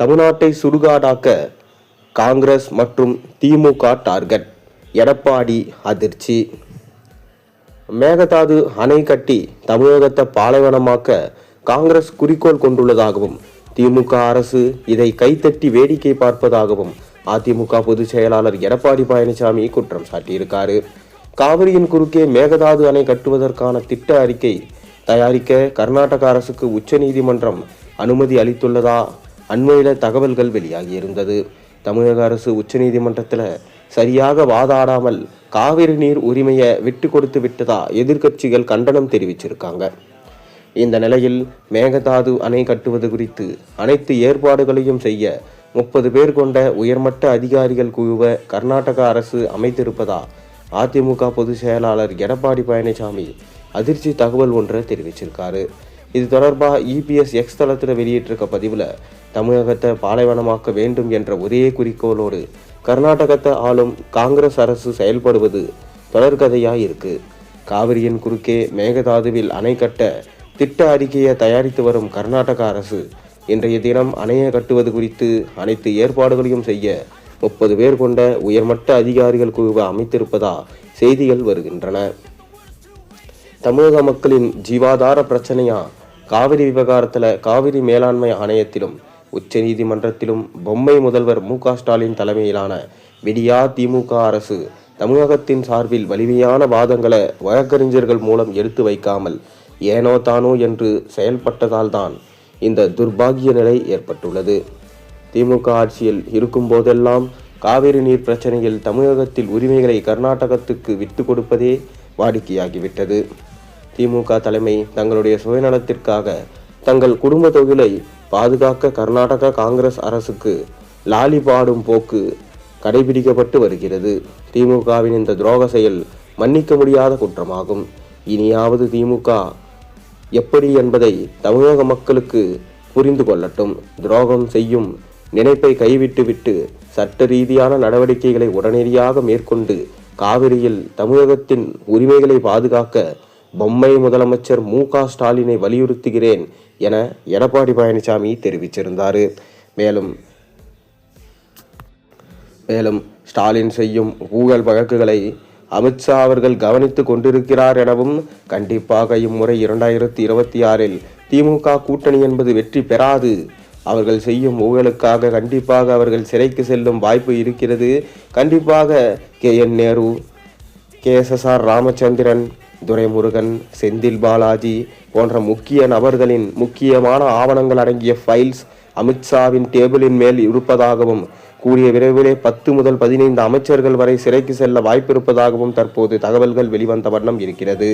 தமிழ்நாட்டை சுடுகாடாக்க காங்கிரஸ் மற்றும் திமுக டார்கெட். எடப்பாடி அதிர்ச்சி. மேகதாது அணை கட்டி தமிழகத்தை பாலைவனமாக்க காங்கிரஸ் குறிக்கோள் கொண்டுள்ளதாகவும் திமுக அரசு இதை கைத்தட்டி வேடிக்கை பார்ப்பதாகவும் அதிமுக பொதுச் செயலாளர் எடப்பாடி பழனிசாமி குற்றம் சாட்டியிருக்காரு. காவிரியின் குறுக்கே மேகதாது அணை கட்டுவதற்கான திட்ட அறிக்கை தயாரிக்க கர்நாடக அரசுக்கு உச்சநீதிமன்றம் அனுமதி அளித்துள்ளதா? அண்மையில் தகவல்கள் வெளியாகியிருந்தது. தமிழக அரசு உச்சநீதிமன்றத்தில் சரியாக வாதாடாமல் காவிரி நீர் உரிமையை விட்டு கொடுத்து விட்டதா எதிர்க்கட்சிகள் கண்டனம் தெரிவிச்சிருக்காங்க. இந்த நிலையில் மேகதாது அணை கட்டுவது குறித்து அனைத்து ஏற்பாடுகளையும் செய்ய முப்பது பேர் கொண்ட உயர்மட்ட அதிகாரிகள் குழுவை கர்நாடக அரசு அமைத்திருப்பதா அதிமுக பொதுச் செயலாளர் எடப்பாடி பழனிசாமி அதிர்ச்சி தகவல் ஒன்றை தெரிவிச்சிருக்காரு. இது தொடர்பாக இபிஎஸ் எக்ஸ் தளத்தில் வெளியிட்டிருக்க பதிவில் தமிழகத்தை பாலைவனமாக்க வேண்டும் என்ற ஒரே குறிக்கோளோடு கர்நாடகத்தை ஆளும் காங்கிரஸ் அரசு செயல்படுவது தொடர்கதையாக இருக்கு. காவிரியின் குறுக்கே மேகதாதுவில் அணை கட்ட திட்ட அறிக்கையை தயாரித்து வரும் கர்நாடக அரசு இன்றைய தினம் அணையை கட்டுவது குறித்து அனைத்து ஏற்பாடுகளையும் செய்ய முப்பது பேர் கொண்ட உயர்மட்ட அதிகாரிகள் குழுவை அமைத்திருப்பதா செய்திகள் வருகின்றன. தமிழக மக்களின் ஜீவாதார பிரச்சனையா காவிரி விவகாரத்தில் காவிரி மேலாண்மை ஆணையத்திலும் உச்ச நீதிமன்றத்திலும் பொம்மை முதல்வர் மு க ஸ்டாலின் தலைமையிலான விடியா திமுக அரசு தமிழகத்தின் சார்பில் வலிமையான வாதங்களை வழக்கறிஞர்கள் மூலம் எடுத்து வைக்காமல் ஏனோ தானோ என்று செயல்பட்டதால்தான் இந்த துர்பாகிய நிலை ஏற்பட்டுள்ளது. திமுக ஆட்சியில் இருக்கும் போதெல்லாம் காவிரி நீர் பிரச்சனையில் தமிழகத்தில் உரிமைகளை கர்நாடகத்துக்கு விட்டு கொடுப்பதே வாடிக்கையாகிவிட்டது. திமுக தலைமை தங்களுடைய சுயநலத்திற்காக தங்கள் குடும்ப தொழிலை பாதுகாக்க கர்நாடக காங்கிரஸ் அரசுக்கு லாலி பாடும் போக்கு கடைபிடிக்கப்பட்டு வருகிறது. திமுகவின் இந்த துரோக செயல் மன்னிக்க முடியாத குற்றமாகும். இனியாவது திமுக எப்படி என்பதை தமிழக மக்களுக்கு புரிந்து கொள்ளட்டும். துரோகம் செய்யும் நினைப்பை கைவிட்டுவிட்டு சட்ட ரீதியான நடவடிக்கைகளை உடனடியாக மேற்கொண்டு காவிரியில் தமிழகத்தின் உரிமைகளை பாதுகாக்க பொம்மை முதலமைச்சர் மு க ஸ்டாலினை வலியுறுத்துகிறேன் என எடப்பாடி பழனிசாமி தெரிவிச்சிருந்தார். மேலும் மேலும் ஸ்டாலின் செய்யும் ஊழல் வழக்குகளை அமித்ஷா அவர்கள் கவனித்து கொண்டிருக்கிறார் எனவும் கண்டிப்பாக இம்முறை இரண்டாயிரத்தி இருபத்தி ஆறில் திமுக கூட்டணி என்பது வெற்றி பெறாது. அவர்கள் செய்யும் ஊழலுக்காக கண்டிப்பாக அவர்கள் சிறைக்கு செல்லும் வாய்ப்பு இருக்கிறது. கண்டிப்பாக K N Nehru K S S R Ramachandran Duraimurugan Senthil Balaji போன்ற முக்கிய நபர்களின் முக்கியமான ஆவணங்கள் அடங்கிய ஃபைல்ஸ் அமித்ஷாவின் டேபிளின் மேல் இருப்பதாகவும் கூடிய விரைவிலே பத்து முதல் பதினைந்து அமைச்சர்கள் வரை சிறைக்கு செல்ல வாய்ப்பிருப்பதாகவும் தற்போது தகவல்கள் வெளிவந்த வண்ணம் இருக்கிறது.